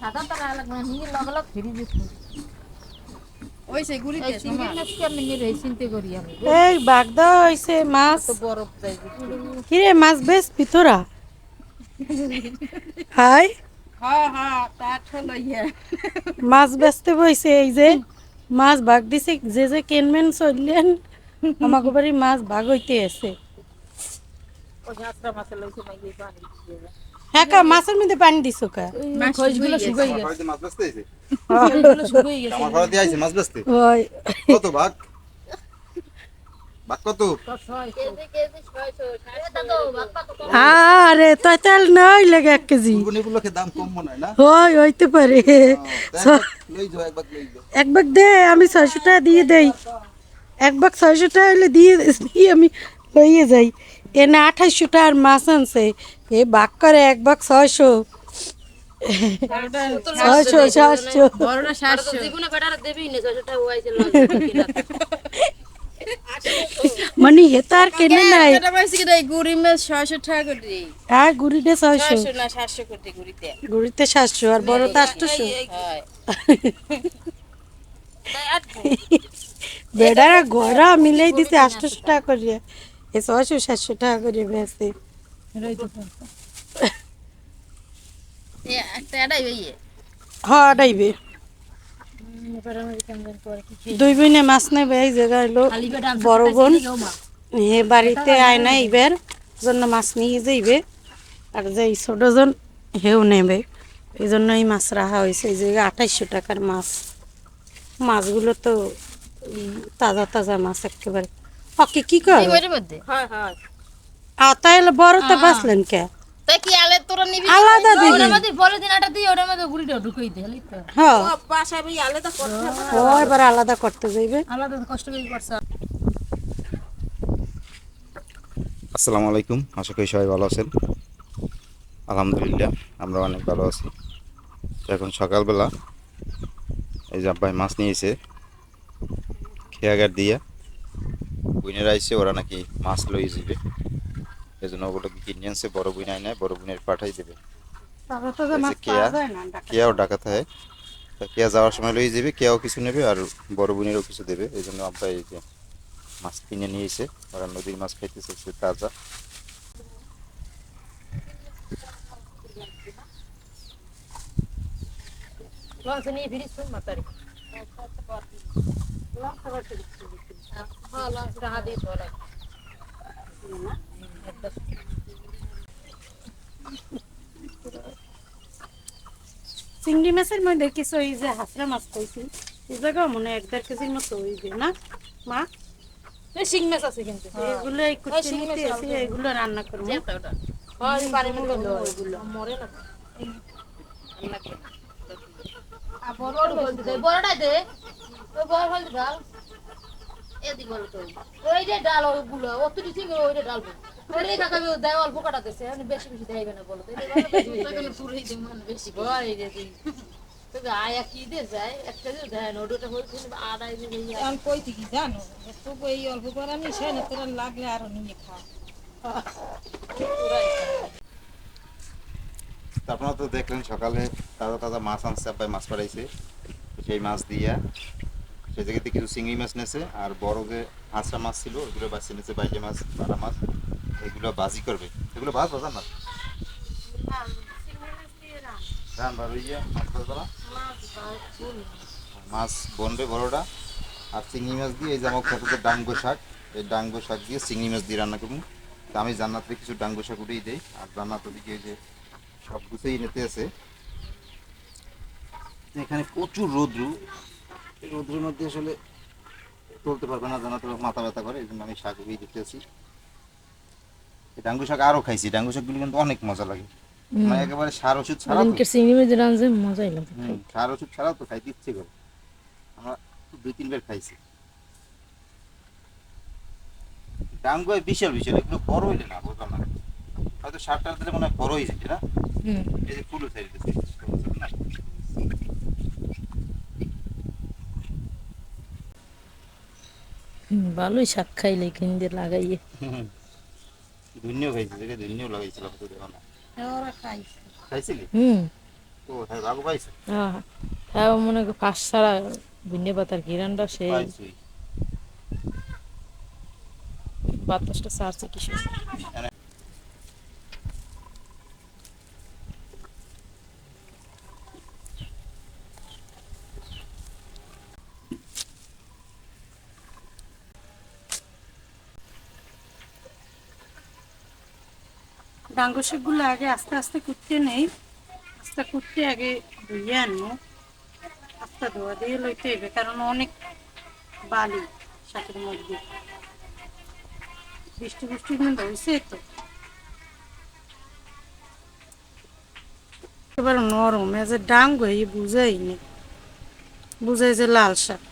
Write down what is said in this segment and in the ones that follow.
খাতা তারা লাগবে নিয়ে লগে ফিরি দিচ্ছি ওই সেই গুড়ি এই চিংড়ি মাছ কেমন নিয়ে রে চিনতে করি আমি। এই বাগদা হইছে মাছ। তো বরফ যাই কিরে মাছ বেশ পিতরা হাই। হ্যাঁ হ্যাঁ মাছ বেচতে বইছে এই যে মাছ ভাগ দিছে যে যে কেনমেন চললেন আমাকে বাড়ি মাছ ভাগ হইতে আছে। হ্যাঁ কা মাছের মধ্যে পানি দিছো কা? খোঁজগুলো শুকাই গেছে। মাছ বেচতে আইছে? খোঁজগুলো শুকাই গেছে। আমার ঘরে দিয়ে আইছে মাছ বেচতে। ওই। কত ভাগ? ভাগ কত? আরে তো তেল নয় লাগে এক কেজি। গুলোকে দাম কম মনে হয় না? হয় হইতে পারে। এক দে আমি ছয়শো টাকা দিয়ে দেই। এক ছয়শো টাকা হলে দিয়ে দিয়ে আমি লইয়ে যাই। এনে আঠাইশশো টাকার মাছ আনছে। এ বাগ করে এক বাগ ছয়শো। ছয়শো সাতশো। বড়টা মানে হেতা আর কেনে নাই। এটা পাইছি কি এই গুড়ি ছয়শো টাকা করে হ্যাঁ গুড়িতে ছয়শো। না সাতশো করে গুড়িতে। গুড়িতে সাতশো আর বড়তে আটশোশো। হয় বেড়ারা গড়া মিলাই দিতে আটশোশো টাকা করিয়া। এ ছয়শো সাতশো টাকা করে বেচে হ্যাঁ ডাইবে দুই বোনে মাছ নেবে এই জায়গা হলো বড় বোন। হে বাড়িতে আয় না এইবার জন্য মাছ নিয়ে যাইবে। আর যে এই ছোট জন হেও নেবে। এই জন্য এই মাছ রাখা হয়েছে এই জায়গায় আঠাইশশো টাকার মাছ। মাছগুলো তো তাজা তাজা মাছ একেবারে। ওকে কি কর বড়টা বাঁচলেন কে? তাই কি আলে তোরা নিবি আলাদা দিবি। মধ্যে মধ্যে ঢুকাই দে হলি তো। হ্যাঁ বাসায় ভাই আলাদা করতে ও এবার আলাদা করতে যাইবে। আলাদা কষ্ট করে করছে। আসসালামু আলাইকুম আশা করি সবাই ভালো আছেন। আলহামদুলিল্লাহ আমরা অনেক ভালো আছি। এখন সকালবেলা এই যে আব্বাই মাছ নিয়েছে খেয়াঘাট দিয়া। বুইনের আইছে ওরা নাকি মাছ লই যাবে এই জন্য ওগুলোকে কিনে আনছে বড় বুইন আয় নেয় বড় বুইনের পাঠাই দেবে। কেয়া, পাওয়া যায় না ঢাকা। কেয়াও ডাকাতে হয়। তা কেয়া যাওয়ার সময় লই যাবে কেয়াও কিছু নেবে আর বড় বোনেরও কিছু দেবে। এই জন্য আব্বা এই যে মাছ কিনে নিয়েছে ওরা নদীর মাছ খাইতেছে সে তাজা। মাতারি? চিংড়ি মাছের মধ্যে কিছু ওই যে হাসরা মাছ কইছি এই জায়গা মনে হয় এক দেড় কেজির মতো না? মা? শিং মাছ আছে কিন্তু। এগুলো এই এগুলো রান্না করব। মরে না। বড়টা দে ওই বড় ডাল। যে ডাল তুই ওই ডাল ওই দেয় অল্প বেশি বেশি দেইবে না বলো তো তখন পুরোই দে মন বেশি বড় এই যে তো আয়া কি দে যায় একটা যে দেয় না। ওটা হইছে আড়াই দিন এখন কই থেকে জানো? তবু এই অল্প করে আমি সে না তোরা লাগলে আরও নিয়ে খা। আপনারা তো দেখলেন সকালে তাজা তাজা মাছ আনছে আব্বাই মাছ পাঠাইছে। সেই মাছ দিয়া সেই জায়গাতে কিছু চিংড়ি মাছ নেছে আর বড় যে হাঁসা মাছ ছিল ওইগুলো বাছি নেছে বাইলে মাছ বাটা মাছ। এগুলো বাজি করবে। এগুলো ভাজ বাজার না। বার মাছ বনবে বড়টা। আর চিংড়ি মাছ দিয়ে এই যে আমার খেতে ডাঙ্গো শাক, এই ডাঙ্গো শাক দিয়ে চিংড়ি মাছ দিয়ে রান্না করব। তো আমি জান্নাতে কিছু ডাঙ্গো শাক উঠেই দেই। আর জান্নাত ওদিকে যে সব গুছেই নিতে আছে। এখানে প্রচুর রৌদ্র। রৌদ্রের মধ্যে আসলে চলতে পারবে না জানা তো মাথা ব্যথা করে। এই জন্য আমি শাক উঠিয়ে দিতে আছি। ডাঙ্গু শাক আরও খাইছি ডাঙ্গু শাকগুলো কিন্তু অনেক মজা লাগে। মানে একেবারে সার ওষুধ ছাড়া তো। চিংড়ি মাছ রাঁধছে মজা এলাম হুম, সার ওষুধ ছাড়াও তো খাইতে ইচ্ছে করে। আমরা দুই তিনবার খাইছি। ডাঙ্গু বিশাল বিশাল এগুলো বড় হইলে না বুঝলাম না। হয়তো দিলে মনে হয় বড় হয়ে যাবে না? হুম। এই যে ফুলও ভালোই শাক খাইলে কিনতে লাগাইয়ে। ধুন্যও খাইছি দেখে ধুন্যও লাগাইছিল তো দেখো না ওরা খাইছিলি? হুম। তো হ্যাঁ বাবু পাইছে হ্যাঁ হ্যাঁ মনে করি ফাঁস ছাড়া ভিন্নে পাতার কিরানটা সেই পাইছি। বাতাসটা সারছে ডাঙ্গো শাকগুলো আগে আস্তে আস্তে কুটতে নেই। আস্তে কুটতে আগে ধুয়ে আনব। আস্তে ধোয়া দিয়ে লইতে হইবে, কারণ অনেক বালি শাকের মধ্যে। বৃষ্টি বৃষ্টি কিন্তু হয়েছে তো। এবার নরম এ যে ডাঙ্গো, এই বুঝাইনি বুঝাই যে লাল শাক।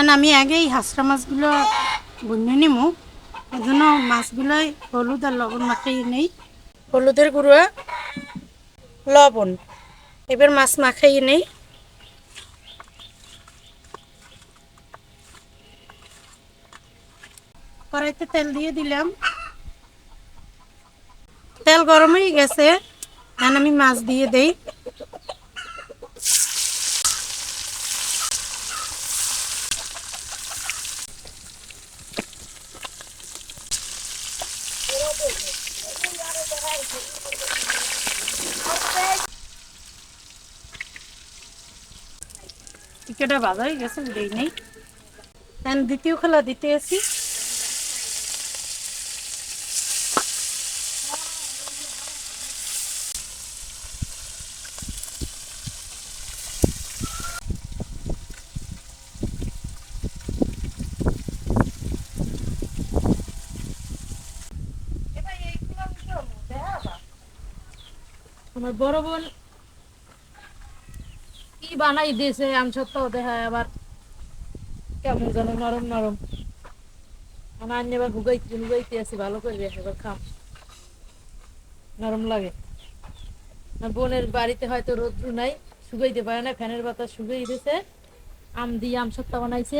কারণ আমি আগেই হাঁসরা মাছগুলো বন্যে নিমু। এই জন্য মাছগুলোই হলুদ আর লবণ মাখাই নেই। হলুদের গুঁড়া, লবণ। এবার মাছ মাখাই নেই। কড়াইতে তেল দিয়ে দিলাম। তেল গরম হয়ে গেছে, এখন আমি মাছ দিয়ে দেই। বাজা হয়ে গেছে দেই নেই। দ্বিতীয় খেলা দিতে আসি আমার বড় বোন কি বানাই দিয়েছে আমি সত্ত্বেও দেখায় আবার কেমন যেন নরম নরম। আমার আন্নি এবার হুগাইতে হুগাইতে আছি ভালো এবার খাম। নরম লাগে। বোনের বাড়িতে হয়তো রোদ্রু নাই শুকাইতে পারে না ফ্যানের বাতাস শুকাই দিয়েছে আম দিয়ে আম সত্তা বানাইছে।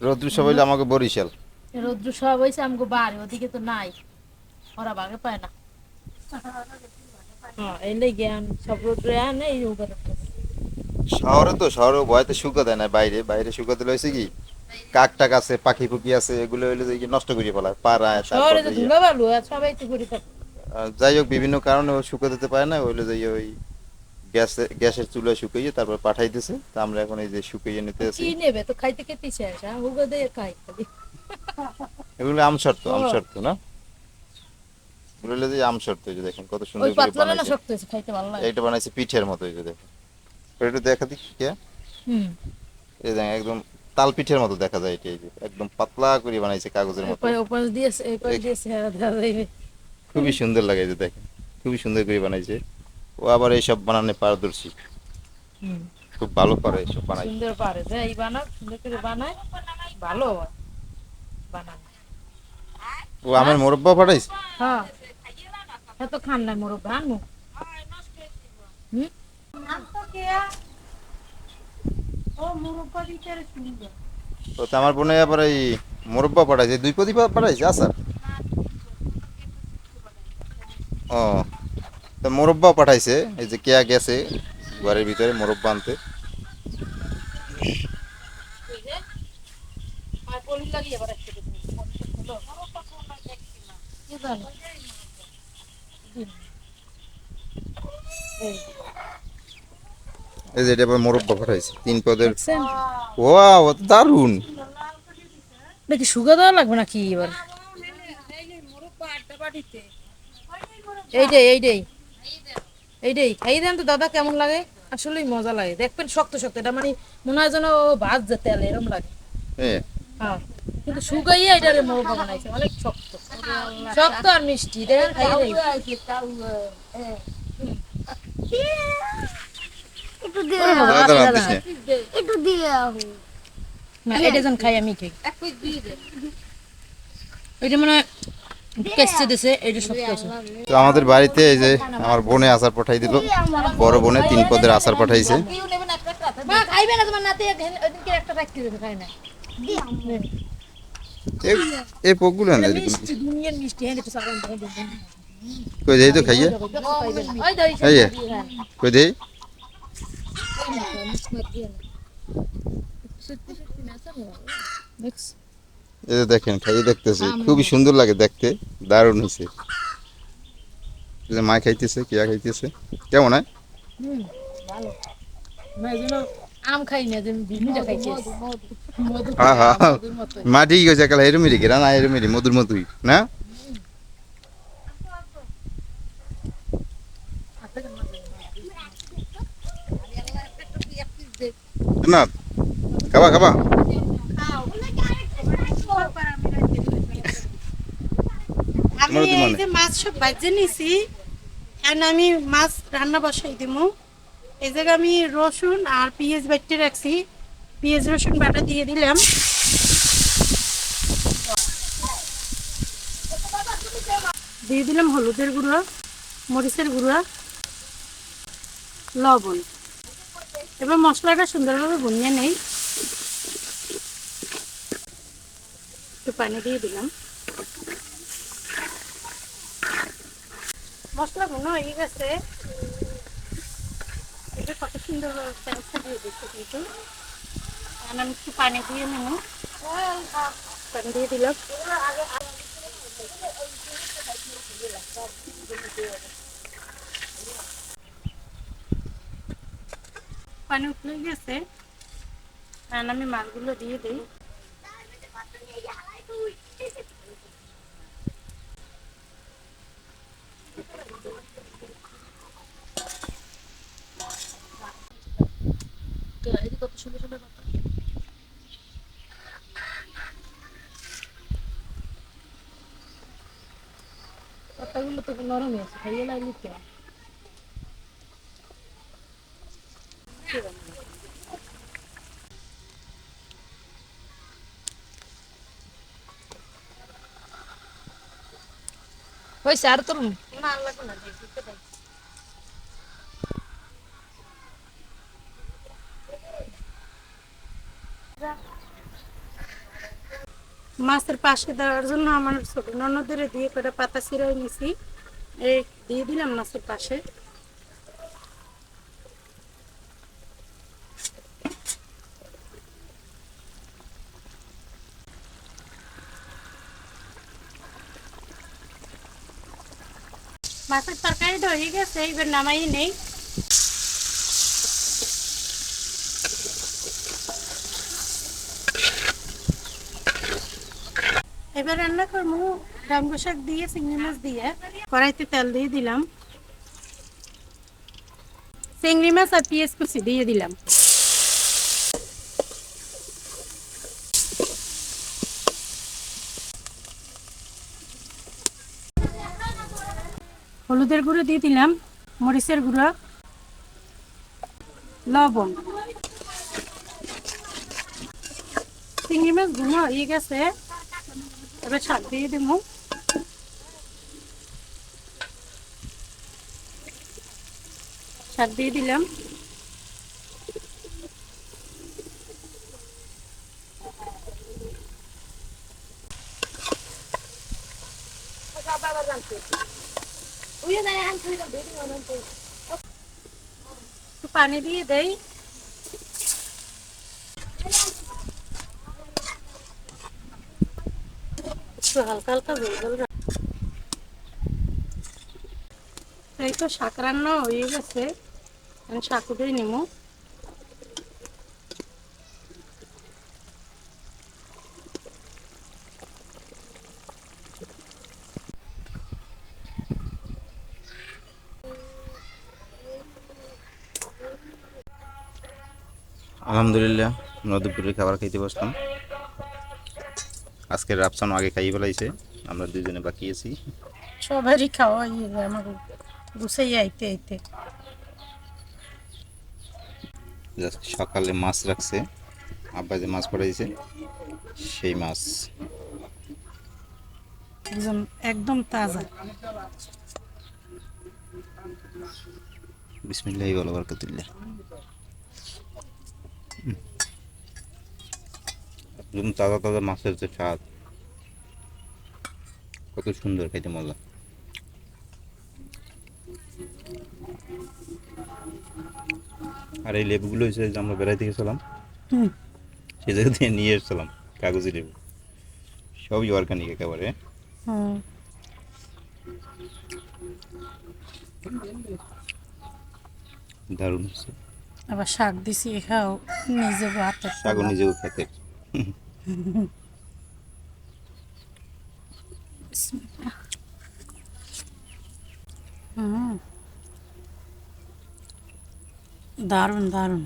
রৌদ্র সবাই আমাকে বরিশাল। রোদ্রু সব হয়েছে আমাকে বাড়ি ওদিকে তো নাই। ওরা বাগে পায় না। হ্যাঁ শহরে তো শহরে ভয়তে শুকা দেয় না বাইরে বাইরে শুকাতে লইছে কি? কাক টাক আছে পাখি পুকি আছে এগুলো হইলে যে নষ্ট করে ফেলায় পাড়ায় শহরে তো যে। ধুলো বালু আর সবাই তো ঘুরে থাকে। যাই হোক বিভিন্ন কারণে ও শুকা দিতে পারে না ওইলে যে ওই গ্যাসে গ্যাসের চুলায় শুকিয়ে তারপর পাঠাই দিছে তা আমরা এখন এই যে শুকিয়ে নিতে আছি। কি নেবে? তো খাইতে খেতে হ্যাঁ হুগো দিয়ে খাই এগুলো আম শর্ত আম শর্ত না? হলো যে আম শর্ত এই যে দেখেন কত সুন্দর করে বানাইছে। শক্ত হয়েছে খাইতে ভালো লাগে। এইটা বানাইছে পিঠের মতো এই যে দেখেন। একটু দেখা কে হুম। এই দেখেন একদম তাল পিঠের মতো দেখা যায় এটা এই যে একদম পাতলা করে বানাইছে কাগজের মতো। ওপারে দিয়েছে দিয়েছে হ্যাঁ খুবই সুন্দর লাগে যে দেখেন। খুবই সুন্দর করে বানাইছে। ও আবার এইসব বানানে পারদর্শী। হুম। খুব ভালো করে এইসব বানাই সুন্দর পারে যে এই বানা সুন্দর করে বানায় ভালো বানায়। ও আমার মোরব্বা পাঠাইছে? হ্যাঁ। খান নাই হুম? তো তো আমার বোনে আবার এই মোরব্বা পাঠাইছে দুই প্রদীপ পাঠাইছে আসার? ও তো মোরব্বা পাঠাইছে এই যে কেয়া গেছে ঘরের ভিতরে মোরব্বা আনতে লাগিয়ে এবার একটু দেখুন। কি জানি? এই, যে এটা আবার মোরব্বা পাঠাইছে তিন পদের ওয়াও দারুণ! দেখি সুগা দেওয়া লাগবে নাকি এবার? এইটাই এইটাই। এইটাই। খাই দেন তো দাদা কেমন লাগে? আসলেই মজা লাগে। দেখবেন শক্ত শক্ত। এটা মানে মনে হয় যেন ভাত যে তেল এরম লাগে। হ্যাঁ। কিন্তু শুকাইয়া এটা মোরব্বা বানাইছে অনেক শক্ত। শক্ত আর মিষ্টি দেখেন দাদা দাদা দিস না। না এটা যেন খাই আমি খাই। এটা মানে কেসে দিছে এটা তো আমাদের বাড়িতে এই যে আমার বোনে আচার পাঠাই দিল। বড় বোনে তিন পদের আচার পাঠাইছে। এ- পোকগুলো হ্যাঁ দেখে কই দেই তো খাইয়ে। এই কই দেই এই দেখেন, খাইয়ে দেখতেছি। খুবই সুন্দর লাগে দেখতে। দারুণ হয়েছে মা খাইতেছে, কিয়া খাইতেছে। কেমন, হয়? জন্য আম খাই না যে ভিন্ডিটা মা ঠিক হয়েছে কাল এরমেরি কেনা না এরমেরি মধুর মধুই না? না খাবা খাবা। আমি এই যে মাছ সব ভাজে নিছি এখন আমি মাছ রান্না বসাই দিমু। এই জায়গায় আমি রসুন আর পেঁয়াজ বাটতে রাখছি। পেঁয়াজ রসুন বাটা দিয়ে দিলাম। দিয়ে দিলাম হলুদের গুঁড়ো, মরিচের গুঁড়ো, লবণ। এবার মশলাটা সুন্দরভাবে ভুনিয়ে নেই। একটু পানি দিয়ে দিলাম। মশলা গুলো হয়ে গেছে। এটা কত সুন্দর দিয়ে দিচ্ছে কিন্তু। এখন আমি একটু পানি দিয়ে নেব। পানি উঠলে গেছে। এখন আমি মাছগুলো দিয়ে দিই। কত সুন্দর সুন্দর পাতাগুলো তো নরমই আছে খাইয়ে লাগলি তো হয়েছে আর তোর না আল্লাহ না দেখি তো দেখি। মাছের পাশে দেওয়ার জন্য আমার ছোট ননদের দিয়ে করে পাতা ছিঁড়াই নিছি। এই দিয়ে দিলাম মাছের পাশে। মাছের তরকারিটা হয়ে গেছে এবার নামাই নেই। রান্না করব। ডাঙ্গু শাক দিয়ে, চিংড়ি মাছ দিয়ে। কড়াইতে তেল দিয়ে দিলাম। চিংড়ি মাছ আর পেঁয়াজ কুচি দিয়ে দিলাম। হলুদের গুঁড়ো দিয়ে দিলাম, মরিচের গুঁড়ো, লবণ। চিংড়ি মাছ গুঁড়ো হয়ে গেছে। এবার শাক দিয়ে দেবো। শাক দিয়ে দিলাম। পানি দিয়ে দেই। একটু হালকা হালকা জল জল এই তো শাক রান্না হয়ে গেছে। আমি শাক উঠেই নেব আলহামদুলিল্লাহ, আমরা খাবার খাইতে বসলাম। আজকের রাপসান আগে খাইয়ে ফেলাইছে। আমরা দুজনে বাকি আছি। সবারই খাওয়া আমার গুছাই আইতে আইতে। সকালে মাছ রাখছে। আব্বা যে মাছ পড়াইছে সেই মাছ। একদম একদম তাজা। বিসমিল্লাহি বলো বরকতুল্লাহ। যেমন তাজা তাজা মাছের যে স্বাদ কত সুন্দর খেতে মজা। আর এই লেবুগুলো হচ্ছে যে আমরা বেড়াইতে গেছিলাম সে জায়গা থেকে নিয়ে এসেছিলাম কাগজি লেবু। সবই অর্গানিক একেবারে। দারুণ হচ্ছে আবার শাক দিছি খাও নিজে হাতে শাকও নিজেও খেতে। হুম দারুণ দারুণ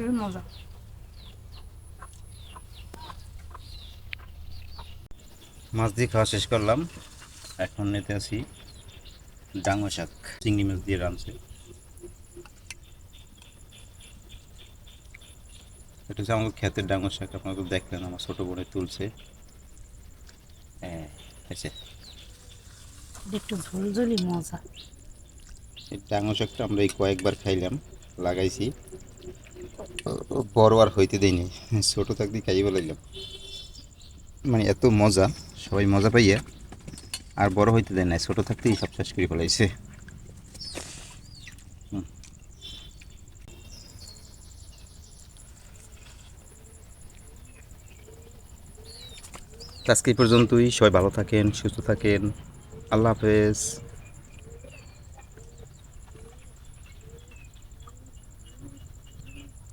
খুবই মজা। মাছ দিয়ে খাওয়া শেষ করলাম। এখন নিতে আছি ডাঙো শাক চিংড়ি মাছ দিয়ে রাঁধছে। এটা হচ্ছে আমাদের ক্ষেতের ডাঙো শাক আপনারা তো দেখলেন আমার ছোটো বোনে তুলছে। হ্যাঁ একটু ঝোল ঝোলই মজা। এই ডাঙো শাকটা আমরা এই কয়েকবার খাইলাম লাগাইছি। বড় আর হইতে দেয়নি ছোটো থাকতে খাইয়ে ফেলাইলাম। মানে এত মজা, সবাই মজা পাইয়া, আর বড় হইতে দেয় না ছোটো থাকতেই সব শেষ করে ফেলাইছে। আজকে পর্যন্তই, সবাই ভালো থাকেন, সুস্থ থাকেন। আল্লাহ হাফেজ।